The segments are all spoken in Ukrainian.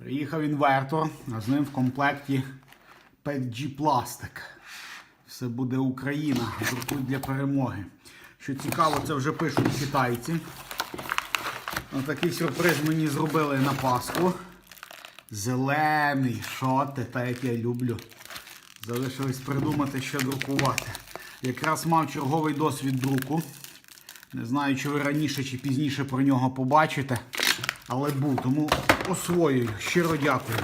Приїхав інвертор, а з ним в комплекті 5G пластик. Все буде Україна. Друкують для перемоги. Що цікаво, це вже пишуть китайці. Отакий сюрприз мені зробили на Пасху. Зелений, що ти, так як я люблю. Залишилось придумати, що друкувати. Якраз мав черговий досвід друку. Не знаю, чи ви раніше чи пізніше про нього побачите, але був, тому освоюю. Щиро дякую.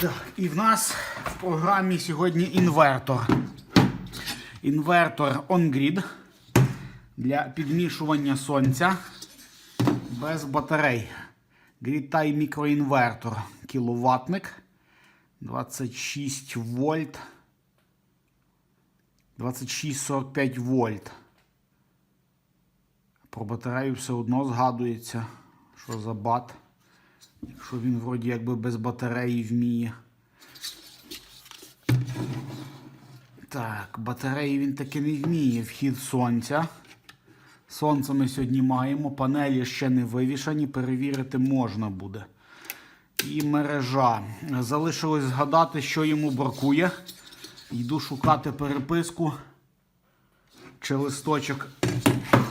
Так, і в нас в програмі сьогодні інвертор. Інвертор on-grid для підмішування сонця без батарей. GridTime мікроінвертор. Кіловатник. 26 вольт. 26-45 вольт. Про батарею все одно згадується, що за бат. Якщо він вроді якби без батареї вміє. Так, батареї він таки не вміє. Вхід сонця. Сонце ми сьогодні маємо. Панелі ще не вивішані, перевірити можна буде. І мережа. Залишилось згадати, що йому бракує. Йду шукати переписку чи листочок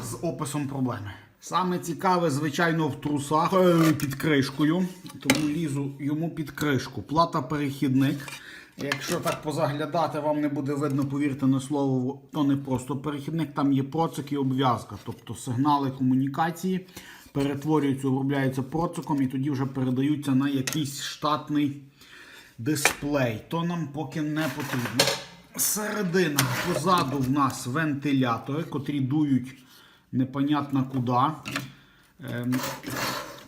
з описом проблеми. Саме цікаве, звичайно, в трусах е, під кришкою. Тому лізу йому під кришку. Плата перехідник. Якщо так позаглядати, вам не буде видно, повірте на слово, то не просто перехідник, там є процик і обв'язка. Тобто сигнали комунікації перетворюються, обробляються проциком і тоді вже передаються на якийсь штатний дисплей. То нам поки не потрібно. Середина позаду в нас вентилятори, котрі дують непонятно куди. Ем,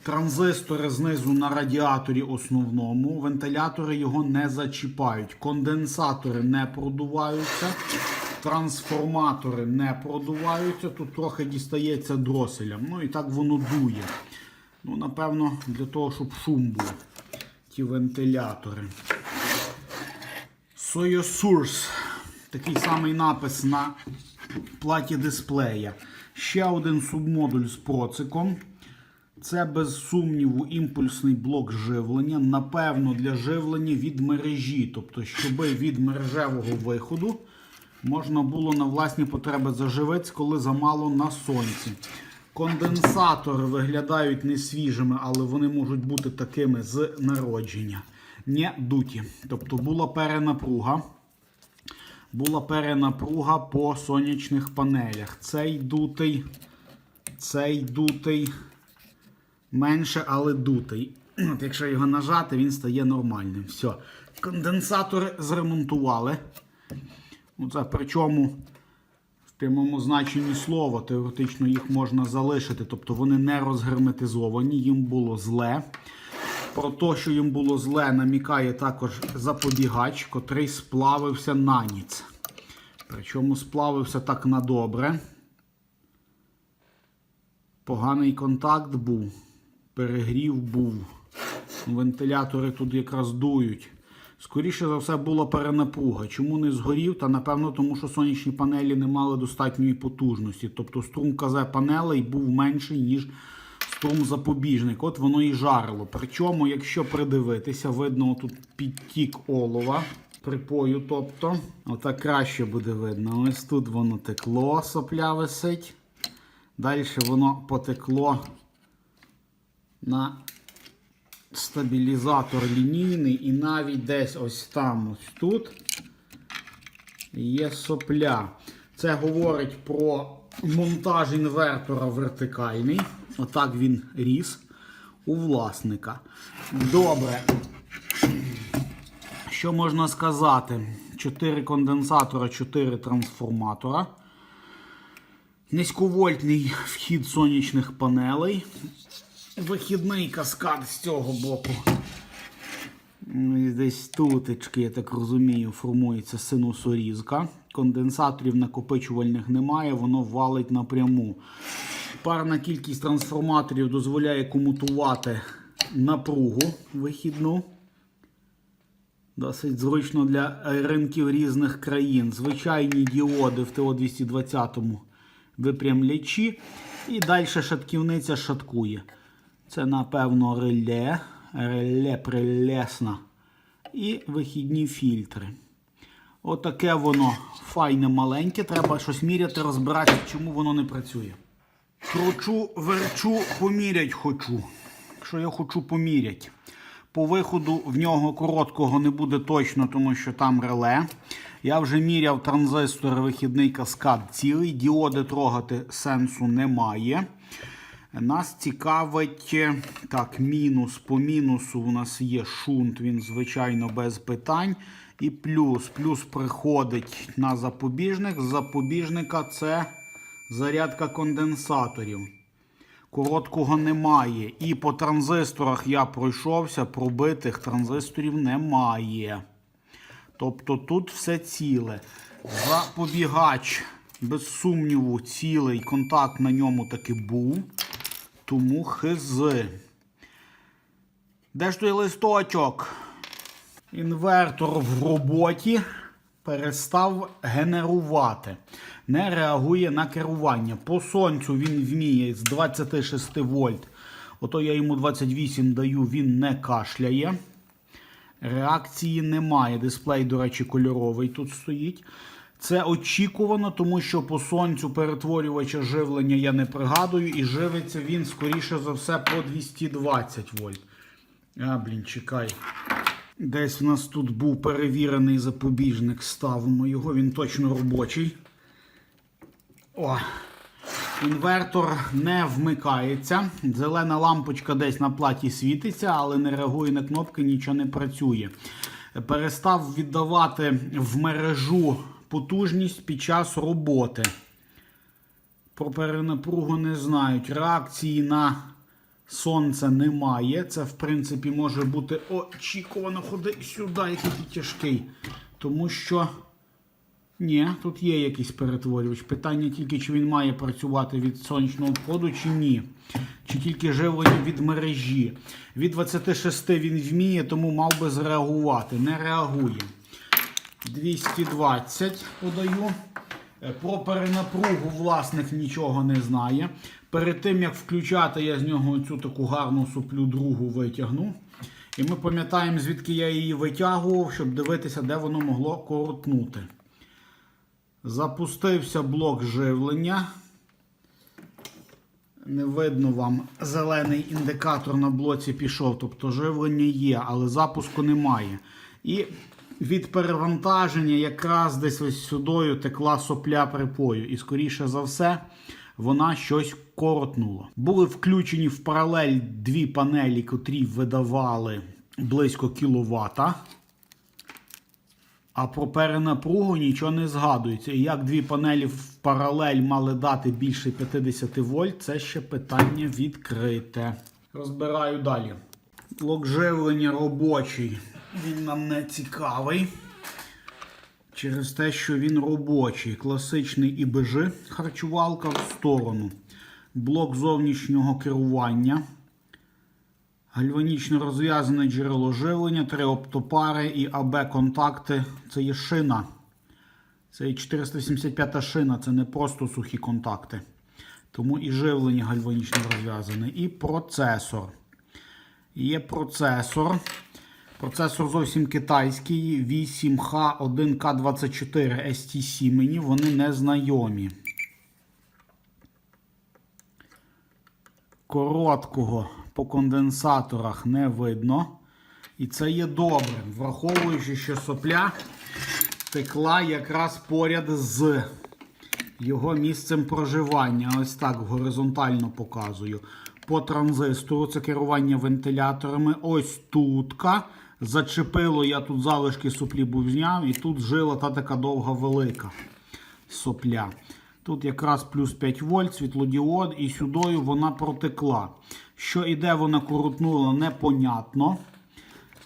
Транзистори знизу на радіаторі основному. Вентилятори його не зачіпають. Конденсатори не продуваються. Трансформатори не продуваються. Тут трохи дістається дроселям. Ну і так воно дує. Ну, напевно, для того, щоб шум був. Ті вентилятори. Soyosource. Такий самий напис на платі дисплея. Ще один субмодуль з проциком. Це без сумніву імпульсний блок живлення. Напевно, для живлення від мережі. Тобто, щоб від мережевого виходу можна було на власні потреби заживець, коли замало на сонці. Конденсатори виглядають не свіжими, але вони можуть бути такими з народження. Не дуті. Тобто була перенапруга. Була перенапруга по сонячних панелях. Цей дутий, цей дутий менше, але дутий. От Якщо його нажати, він стає нормальним. Все. Конденсатори зремонтували. Ну, Це причому в прямому значенні слова теоретично їх можна залишити. Тобто вони не розгерметизовані, їм було зле. Про те, що їм було зле, намікає також запобігач, котрий сплавився на ніц. Причому сплавився так на добре. Поганий контакт був, перегрів був. Вентилятори тут якраз дують. Скоріше за все була перенапруга. Чому не згорів? Та напевно тому, що сонячні панелі не мали достатньої потужності. Тобто струм КЗ панелей був менший, ніж струм запобіжник. От воно і жарило. Причому, якщо придивитися, видно тут підтік олова. Припою, тобто, отак краще буде видно. Ось тут воно текло, сопля висить. Далі воно потекло на стабілізатор лінійний і навіть десь ось там, ось тут є сопля. Це говорить про монтаж інвертора вертикальний. Отак він ріс у власника. Добре. Що можна сказати? 4 конденсатора, 4 трансформатора. Низьковольтний вхід сонячних панелей. Вихідний каскад з цього боку. Ну, Десь тутечки, я так розумію, формується синусорізка. Конденсаторів накопичувальних немає, воно валить напряму. Парна кількість трансформаторів дозволяє комутувати напругу вихідну. Досить зручно для ринків різних країн. Звичайні діоди в ТО-220 випрямлячі. І далі шатківниця шаткує. Це, напевно, реле. Реле прелесна. І вихідні фільтри. Отаке воно файне маленьке. Треба щось міряти, розбиратися, чому воно не працює. Кручу, верчу, помірять хочу. Що я хочу помірять. По виходу в нього короткого не буде точно, тому що там реле. Я вже міряв транзистори вихідний каскад цілий. Діоди трогати сенсу немає. Нас цікавить так, мінус. По мінусу у нас є шунт, він, звичайно, без питань. І плюс. Плюс приходить на запобіжник. З запобіжника це зарядка конденсаторів. Короткого немає. І по транзисторах я пройшовся, пробитих транзисторів немає. Тобто тут все ціле. Запобігач, без сумніву, цілий контакт на ньому таки був. Тому хизи. Де ж той листочок? Інвертор в роботі перестав генерувати. Не реагує на керування. По сонцю він вміє з 26 вольт. Ото я йому 28 даю, він не кашляє. Реакції немає. Дисплей, до речі, кольоровий тут стоїть. Це очікувано, тому що по сонцю перетворювача живлення я не пригадую, і живиться він, скоріше за все, по 220 вольт. А, блін, чекай. Десь в нас тут був перевірений запобіжник. Ставимо його, він точно робочий. О, Інвертор не вмикається. Зелена лампочка десь на платі світиться, але не реагує на кнопки, нічого не працює. Перестав віддавати в мережу потужність під час роботи. Про перенапругу не знають. Реакції на сонце немає. Це, в принципі, може бути очікувано. Ходи сюди, який ти тяжкий. Тому що. Ні, тут є якийсь перетворювач. Питання тільки, чи він має працювати від сонячного входу, чи ні. Чи тільки живлення від мережі. Від 26 він вміє, тому мав би зреагувати. Не реагує. 220 подаю. Е, Про перенапругу власник нічого не знає. Перед тим, як включати, я з нього цю таку гарну суплю другу витягну. І ми пам'ятаємо, звідки я її витягував, щоб дивитися, де воно могло коротнути. Запустився блок живлення. Не видно вам зелений індикатор на блоці пішов, тобто живлення є, але запуску немає. І від перевантаження якраз десь ось сюдою текла сопля припою. І, скоріше за все, вона щось коротнула. Були включені в паралель дві панелі, котрі видавали близько кіловата. А про перенапругу нічого не згадується. І як дві панелі в паралель мали дати більше 50 вольт, це ще питання відкрите. Розбираю далі. Блок живлення робочий. Він нам не цікавий. Через те, що він робочий. Класичний ІБЖ харчувалка в сторону. Блок зовнішнього керування. Гальванічно розв'язане джерело живлення, три оптопари і АБ-контакти. Це є шина. Це є 475 шина, це не просто сухі контакти. Тому і живлення гальванічно розв'язане. І процесор. Є процесор. Процесор зовсім китайський. 8H1K24 ST мені вони не знайомі. Короткого по конденсаторах не видно. І це є добре, враховуючи, що сопля текла якраз поряд з його місцем проживання. Ось так горизонтально показую. По транзистору це керування вентиляторами. Ось тутка. Зачепило, я тут залишки соплі був зняв, і тут жила та така довга велика сопля. Тут якраз плюс 5 вольт, світлодіод, і сюдою вона протекла. Що і де вона крутнула, непонятно.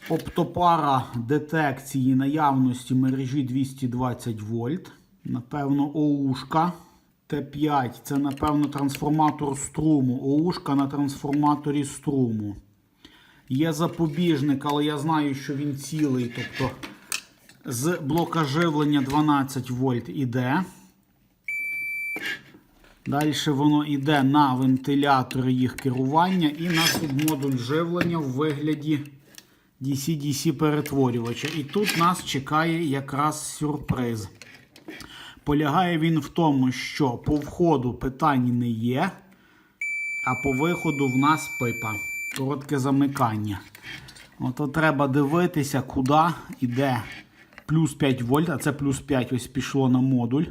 Оптопара детекції наявності мережі 220 вольт. Напевно, ОУшка Т5. Це, напевно, трансформатор струму. ОУшка на трансформаторі струму. Є запобіжник, але я знаю, що він цілий. Тобто з блока живлення 12 вольт іде. Далі воно йде на вентилятор їх керування і на субмодуль живлення в вигляді DC-DC перетворювача. І тут нас чекає якраз сюрприз. Полягає він в тому, що по входу питань не є, а по виходу в нас пипа. Коротке замикання. Ото треба дивитися, куди йде плюс 5 вольт, а це плюс 5 ось пішло на модуль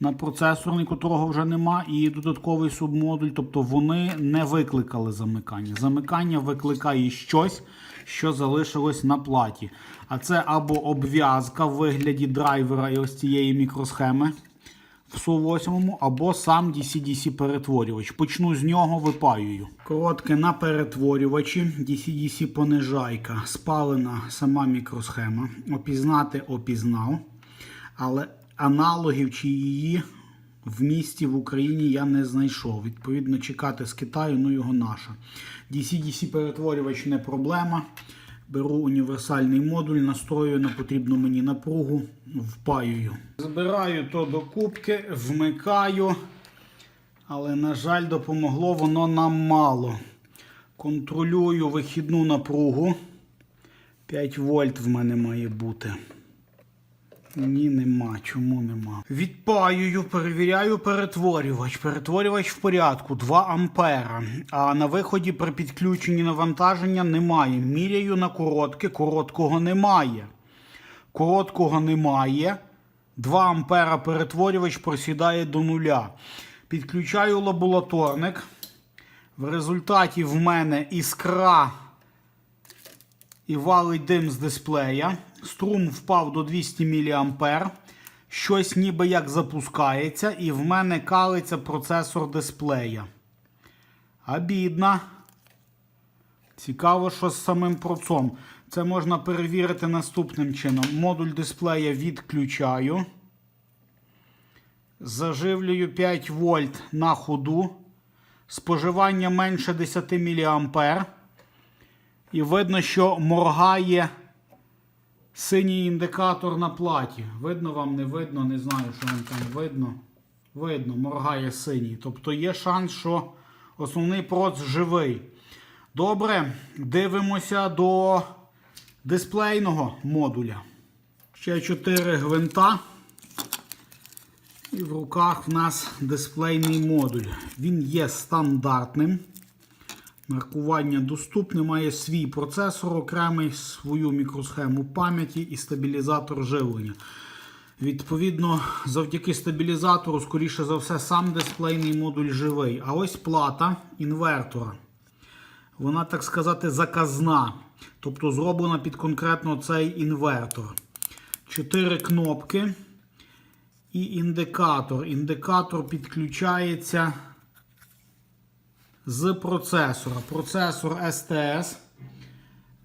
на процесорний, котрого вже нема, і додатковий субмодуль. Тобто вони не викликали замикання. Замикання викликає щось, що залишилось на платі. А це або обв'язка в вигляді драйвера і ось цієї мікросхеми в SU8, або сам DC-DC перетворювач. Почну з нього, випаюю. Коротке на перетворювачі DC-DC понижайка. Спалена сама мікросхема. Опізнати опізнав. Але аналогів чи її в місті в Україні я не знайшов. Відповідно, чекати з Китаю, ну його наша. DC-DC перетворювач не проблема. Беру універсальний модуль, настрою на потрібну мені напругу, впаюю. Збираю то до кубки, вмикаю. Але, на жаль, допомогло воно нам мало. Контролюю вихідну напругу. 5 вольт в мене має бути. Ні, нема. Чому нема? Відпаюю, перевіряю перетворювач. Перетворювач в порядку 2 ампера. А на виході при підключенні навантаження немає. Міряю на коротке, короткого немає. Короткого немає. 2 ампера перетворювач просідає до нуля. Підключаю лабораторник. В результаті в мене іскра і валить дим з дисплея. Струм впав до 200 мА. Щось ніби як запускається, і в мене калиться процесор дисплея. Обідно. Цікаво, що з самим процом. Це можна перевірити наступним чином. Модуль дисплея відключаю. Заживлюю 5 вольт на ходу. Споживання менше 10 мА. І видно, що моргає синій індикатор на платі. Видно вам, не видно, не знаю, що вам там видно. Видно, моргає синій. Тобто є шанс, що основний проц живий. Добре, дивимося до дисплейного модуля. Ще 4 гвинта. І в руках в нас дисплейний модуль. Він є стандартним. Маркування доступне, має свій процесор, окремий свою мікросхему пам'яті і стабілізатор живлення. Відповідно, завдяки стабілізатору, скоріше за все, сам дисплейний модуль живий. А ось плата інвертора. Вона, так сказати, заказна. Тобто зроблена під конкретно цей інвертор. Чотири кнопки і індикатор. Індикатор підключається з процесора. Процесор STS.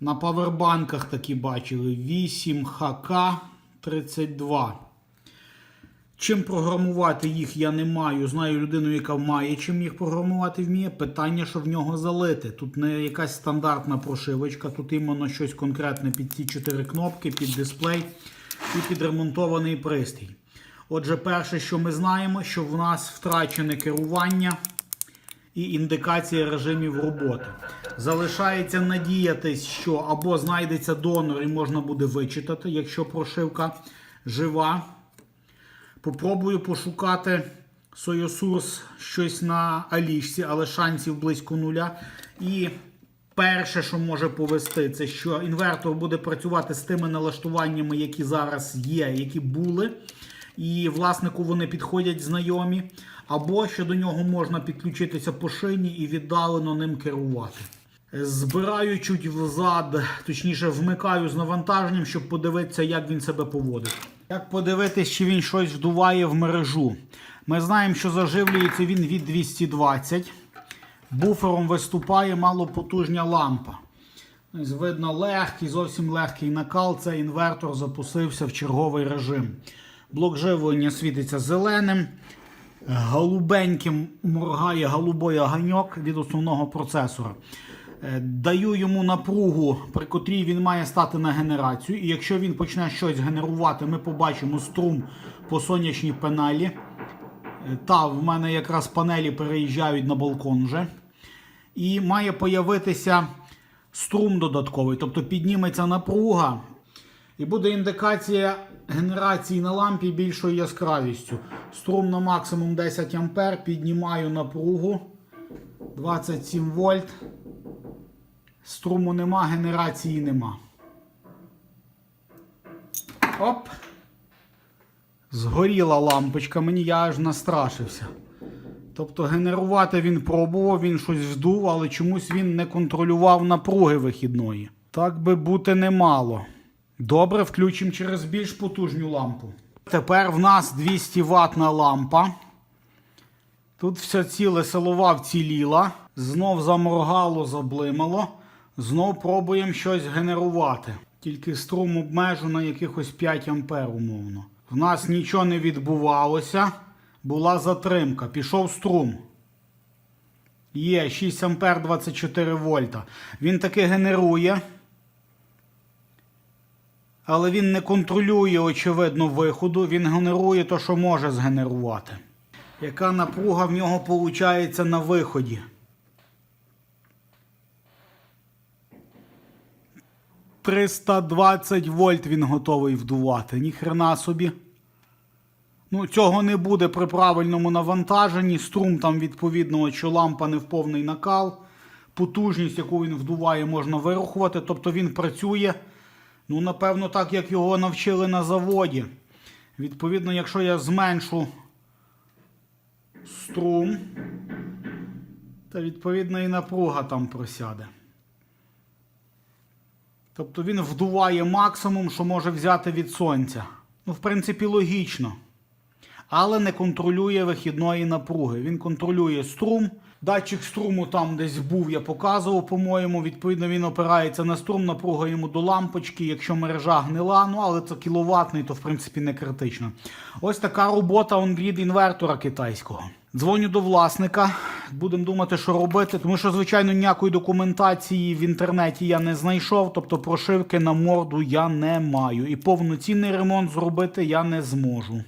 На павербанках такі бачили 8HK32. Чим програмувати їх я не маю. Знаю людину, яка має чим їх програмувати вміє. Питання, що в нього залити. Тут не якась стандартна прошивочка, тут іменно щось конкретне під ці 4 кнопки, під дисплей і під ремонтований пристрій. Отже, перше, що ми знаємо, що в нас втрачене керування і індикація режимів роботи. Залишається надіятись, що або знайдеться донор і можна буде вичитати, якщо прошивка жива. Попробую пошукати Soyosource щось на Алішці, але шансів близько нуля. І перше, що може повести, це що інвертор буде працювати з тими налаштуваннями, які зараз є, які були. І власнику вони підходять знайомі. Або що до нього можна підключитися по шині і віддалено ним керувати. Збираю чуть взад, точніше, вмикаю з навантаженням, щоб подивитися, як він себе поводить. Як подивитись, чи він щось вдуває в мережу. Ми знаємо, що заживлюється він від 220. Буфером виступає малопотужня лампа. Ось Видно легкий, зовсім легкий накал. Цей інвертор запустився в черговий режим. Блок живлення світиться зеленим. Голубеньким моргає голубой огоньок від основного процесора. Е, Даю йому напругу, при котрій він має стати на генерацію. І якщо він почне щось генерувати, ми побачимо струм по сонячній панелі. Е, Та, в мене якраз панелі переїжджають на балкон вже. І має появитися струм додатковий, тобто підніметься напруга, і буде індикація генерації на лампі більшою яскравістю. Струм на максимум 10 А, піднімаю напругу 27 вольт. Струму нема, генерації нема. Оп. Згоріла лампочка, мені я аж настрашився. Тобто генерувати він пробував, він щось вдув, але чомусь він не контролював напруги вихідної. Так би бути не мало. Добре, включимо через більш потужну лампу. Тепер в нас 200 ватна лампа. Тут все ціле силова вціліла. Знов заморгало, заблимало. Знов пробуємо щось генерувати. Тільки струм обмежу на якихось 5 ампер умовно. В нас нічого не відбувалося. Була затримка. Пішов струм. Є 6 ампер 24 вольта. Він таки генерує. Але він не контролює, очевидно, виходу. Він генерує те, що може згенерувати. Яка напруга в нього виходить на виході? «320 вольт він готовий вдувати. Ніхрена собі. Ну, цього не буде при правильному навантаженні. Струм там відповідно, що лампа не в повний накал. Потужність, яку він вдуває, можна вирахувати. Тобто він працює, ну, напевно, так, як його навчили на заводі. Відповідно, якщо я зменшу струм, то відповідно і напруга там просяде. Тобто він вдуває максимум, що може взяти від сонця. Ну, в принципі, логічно. Але не контролює вихідної напруги. Він контролює струм. Датчик струму там десь був, я показував, по-моєму. Відповідно, він опирається на струм, напруга йому до лампочки. Якщо мережа гнила, ну але це кіловатний, то в принципі не критично. Ось така робота онгрід інвертора китайського. Дзвоню до власника, будемо думати, що робити, тому що, звичайно, ніякої документації в інтернеті я не знайшов, тобто прошивки на морду я не маю. І повноцінний ремонт зробити я не зможу.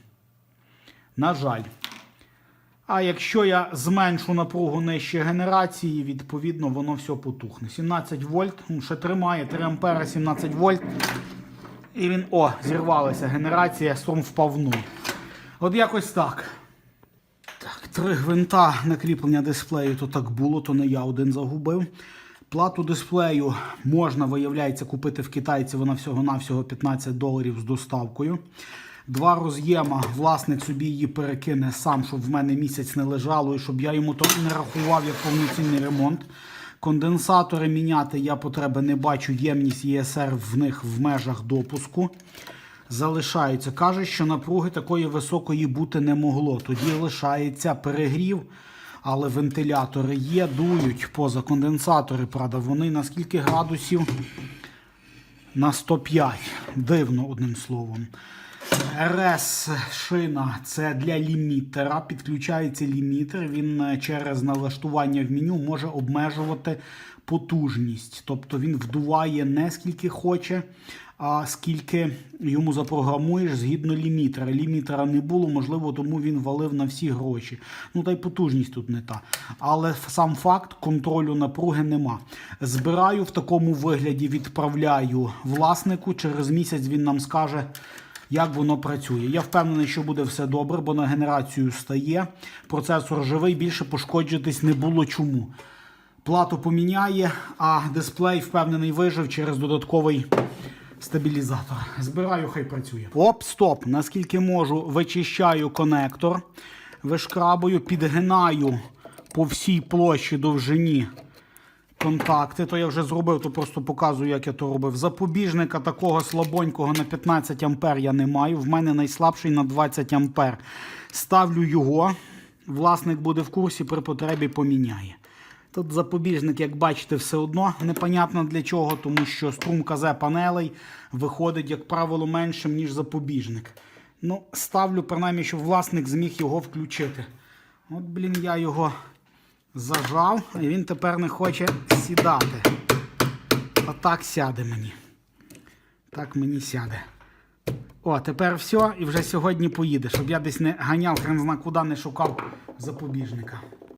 На жаль. А якщо я зменшу напругу нижче генерації, відповідно, воно все потухне. 17 вольт, ну, ще тримає 3 ампера, 17 вольт. І він, о, зірвалася генерація, струм впав. От якось так. Так, три гвинта на кріплення дисплею, то так було, то не я один загубив. Плату дисплею можна, виявляється, купити в китайці, вона всього-навсього 15 доларів з доставкою. Два роз'єма, власник собі її перекине сам, щоб в мене місяць не лежало і щоб я йому то не рахував як повноцінний ремонт. Конденсатори міняти я потреби не бачу, ємність ЄСР в них в межах допуску. Залишаються. Кажуть, що напруги такої високої бути не могло. Тоді лишається перегрів, але вентилятори є, дують поза конденсатори. Правда, вони на скільки градусів? На 105. Дивно, одним словом. РС шина це для лімітера. Підключається лімітер. Він е, через налаштування в меню може обмежувати потужність. Тобто він вдуває не скільки хоче, а скільки йому запрограмуєш згідно лімітера. Лімітера не було, можливо, тому він валив на всі гроші. Ну та й потужність тут не та. Але сам факт контролю напруги нема. Збираю в такому вигляді, відправляю власнику. Через місяць він нам скаже як воно працює. Я впевнений, що буде все добре, бо на генерацію стає. Процесор живий, більше пошкоджитись не було чому. Плату поміняє, а дисплей впевнений вижив через додатковий стабілізатор. Збираю, хай працює. Оп, стоп. Наскільки можу, вичищаю конектор, вишкрабую, підгинаю по всій площі довжині контакти, то я вже зробив, то просто показую, як я то робив. Запобіжника такого слабонького на 15 ампер я не маю. В мене найслабший на 20 ампер. Ставлю його. Власник буде в курсі, при потребі поміняє. Тут запобіжник, як бачите, все одно непонятно для чого, тому що струм КЗ панелей виходить, як правило, меншим, ніж запобіжник. Ну, ставлю, принаймні, щоб власник зміг його включити. От, блін, я його зажав, і він тепер не хоче сідати. Отак сяде мені. Так мені сяде. О, тепер все, і вже сьогодні поїде, щоб я десь не ганяв, хрен зна куди не шукав запобіжника.